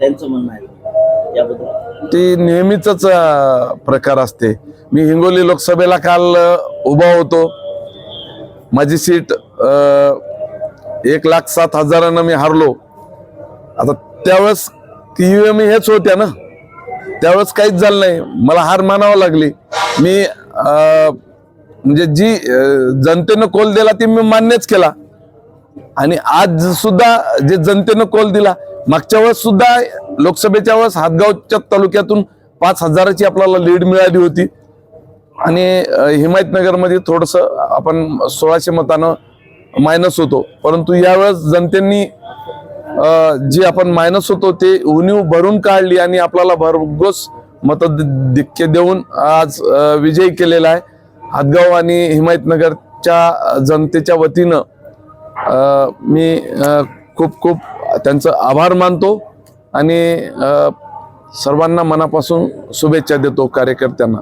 त्यांचं म्हणणं आहे. याबद्दल. ती नेहमीच प्रकार असते. मी हिंगोली लोकसभेला काल उभा होतो. माझी सीट एक लाख सात हजारानं मी हारलो. आता त्यावेळेस ईव्हीएम हेच होत्या ना? त्यावेळेस काहीच झालं नाही. मला हार मानावं लागली. मी म्हणजे जी जनतेनं कोल दिला ती मी मान्यच केला. आणि आज सुद्धा जे जनतेनं कोल दिला मागच्या वेळेस सुद्धा लोकसभेच्या वेळेस हातगावच्या तालुक्यातून पाच हजाराची आपल्याला लीड मिळाली होती. आणि हिमायतनगरमध्ये थोडस आपण सोळाशे मतानं मायनस होतो. परंतु यावेळेस जनतेनी जी जे आपण मायनस होतो ते उणीव भरून काढली आणि आपल्याला भरघोस मतधिक्य देऊन आज विजयी केलेला आहे. हातगाव आणि हिमायतनगरच्या जनतेच्या वतीनं मी खूप खूप त्यांचं आभार मानतो आणि सर्वांना मनापासून शुभेच्छा देतो कार्यकर्त्यांना.